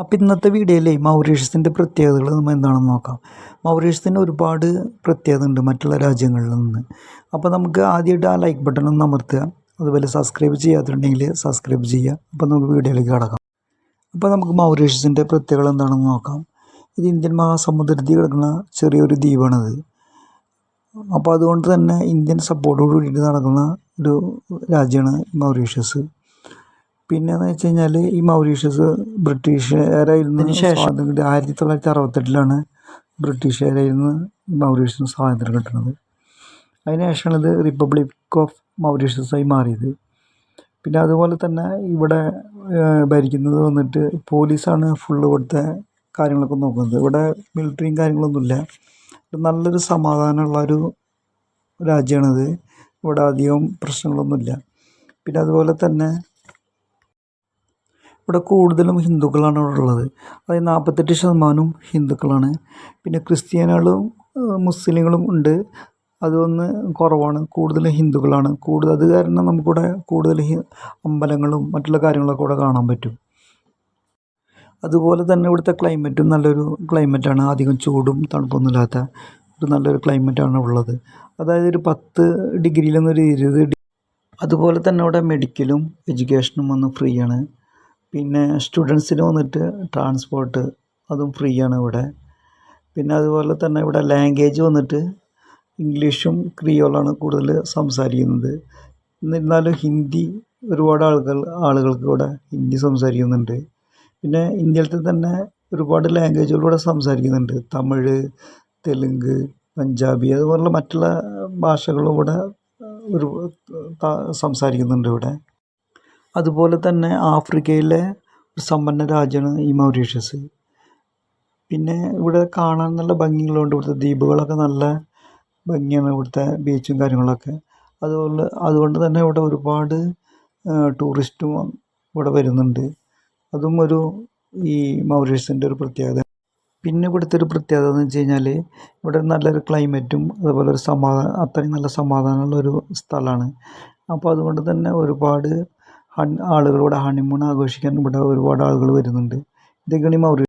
അപ്പോൾ ഇന്നത്തെ വീഡിയോയിലെ മൗറീഷ്യസിന്റെ പ്രത്യേകതകൾ നമ്മൾ എന്താണെന്ന് നോക്കാം. മൗറീഷ്യസിന് ഒരുപാട് പ്രത്യേകത ഉണ്ട് മറ്റുള്ള രാജ്യങ്ങളിൽ നിന്ന്. അപ്പോൾ നമുക്ക് ആദ്യമായിട്ട് ആ ലൈക്ക് ബട്ടൺ ഒന്ന് അമർത്തുക. അതുപോലെ സബ്സ്ക്രൈബ് ചെയ്യാത്തിട്ടുണ്ടെങ്കിൽ സബ്സ്ക്രൈബ് ചെയ്യുക. അപ്പോൾ നമുക്ക് വീഡിയോയിലേക്ക് കടക്കാം. അപ്പോൾ നമുക്ക് മൗറീഷ്യസിന്റെ പ്രത്യേകത എന്താണെന്ന് നോക്കാം. ഇത് ഇന്ത്യൻ മഹാസമുദ്രത്തിൽ കിടക്കുന്ന ചെറിയൊരു ദ്വീപാണിത്. അപ്പോൾ അതുകൊണ്ട് തന്നെ ഇന്ത്യൻ സപ്പോർട്ടോട് കൂടിയിട്ട് നടക്കുന്ന ഒരു രാജ്യമാണ് മൗറീഷ്യസ്. പിന്നെയെന്ന് വെച്ച് കഴിഞ്ഞാൽ ഈ മൗറീഷ്യസ് ബ്രിട്ടീഷ് ശേഷം? ആയിരത്തി തൊള്ളായിരത്തി അറുപത്തെട്ടിലാണ് ബ്രിട്ടീഷ് നിന്ന് മൗറീഷ്യസിന് സ്വാതന്ത്ര്യം കിട്ടുന്നത്. അതിനുശേഷമാണ് ഇത് റിപ്പബ്ലിക് ഓഫ് മൗറീഷ്യസായി മാറിയത്. പിന്നെ അതുപോലെ തന്നെ ഇവിടെ ഭരിക്കുന്നത് വന്നിട്ട് പോലീസാണ് ഫുള്ള് ഇവിടുത്തെ കാര്യങ്ങളൊക്കെ നോക്കുന്നത്. ഇവിടെ മിലിറ്ററിയും കാര്യങ്ങളൊന്നുമില്ല. നല്ലൊരു സമാധാനമുള്ള ഒരു രാജ്യമാണിത്. ഇവിടെ അധികം പ്രശ്നങ്ങളൊന്നുമില്ല. പിന്നെ അതുപോലെ തന്നെ ഇവിടെ കൂടുതലും ഹിന്ദുക്കളാണ് ഇവിടെ ഉള്ളത്. അതായത് നാൽപ്പത്തെട്ട് ശതമാനവും ഹിന്ദുക്കളാണ്. പിന്നെ ക്രിസ്ത്യാനികളും മുസ്ലിങ്ങളും ഉണ്ട്. അതൊന്ന് കുറവാണ്. കൂടുതലും ഹിന്ദുക്കളാണ്. കൂടുതൽ അത് കാരണം നമുക്കിവിടെ കൂടുതൽ അമ്പലങ്ങളും മറ്റുള്ള കാര്യങ്ങളൊക്കെ ഇവിടെ കാണാൻ പറ്റും. അതുപോലെ തന്നെ ഇവിടുത്തെ ക്ലൈമറ്റും നല്ലൊരു ക്ലൈമറ്റാണ് അധികം ചൂടും തണുപ്പൊന്നുമില്ലാത്ത ഒരു നല്ലൊരു ക്ലൈമറ്റാണ് ഉള്ളത്. അതായത് ഒരു പത്ത് ഡിഗ്രിയിൽ നിന്നൊരു ഇരുപത് അതുപോലെ തന്നെ ഇവിടെ മെഡിക്കലും എഡ്യൂക്കേഷനും വന്ന് ഫ്രീ ആണ്. പിന്നെ സ്റ്റുഡൻസിന് വന്നിട്ട് ട്രാൻസ്പോർട്ട് അതും ഫ്രീ ആണ് ഇവിടെ. പിന്നെ അതുപോലെ തന്നെ ഇവിടെ ലാംഗ്വേജ് വന്നിട്ട് ഇംഗ്ലീഷും ക്രിയോളാണ് കൂടുതൽ സംസാരിക്കുന്നത്. എന്നിരുന്നാലും ഹിന്ദി ഒരുപാട് ആളുകൾ ആളുകൾക്ക് ഇവിടെ ഹിന്ദി സംസാരിക്കുന്നുണ്ട്. പിന്നെ ഇന്ത്യയിലത്തെ തന്നെ ഒരുപാട് ലാംഗ്വേജുകളിവിടെ സംസാരിക്കുന്നുണ്ട്. തമിഴ് തെലുങ്ക് പഞ്ചാബി അതുപോലുള്ള മറ്റുള്ള ഭാഷകളും ഇവിടെ ഒരു സംസാരിക്കുന്നുണ്ട് ഇവിടെ. അതുപോലെ തന്നെ ആഫ്രിക്കയിലെ സമ്പന്ന രാജ്യമാണ് ഈ മൗറീഷ്യസ്. പിന്നെ ഇവിടെ കാണാൻ നല്ല ഭംഗിയുള്ളതുകൊണ്ട് ഇവിടുത്തെ ദ്വീപുകളൊക്കെ നല്ല ഭംഗിയാണ് ഇവിടുത്തെ ബീച്ചും കാര്യങ്ങളൊക്കെ. അതുപോലെ അതുകൊണ്ട് തന്നെ ഇവിടെ ഒരുപാട് ടൂറിസ്റ്റും ഇവിടെ വരുന്നുണ്ട്. അതും ഒരു ഈ മൗറീഷ്യസിന്റെ ഒരു പ്രത്യേകത. പിന്നെ ഇവിടുത്തെ ഒരു പ്രത്യേകത എന്ന് വെച്ച് കഴിഞ്ഞാൽ ഇവിടെ നല്ലൊരു ക്ലൈമറ്റും അതുപോലെ ഒരു സമാധാനം അത്രയും നല്ല സമാധാനമുള്ള ഒരു സ്ഥലമാണ്. അപ്പോൾ അതുകൊണ്ട് തന്നെ ഒരുപാട് ഇവിടെ ഹണിമൂൺ ആഘോഷിക്കാൻ ഇവിടെ ഒരുപാട് ആളുകൾ വരുന്നുണ്ട്. ഇതൊക്കെയാണ് ഈ മൗറി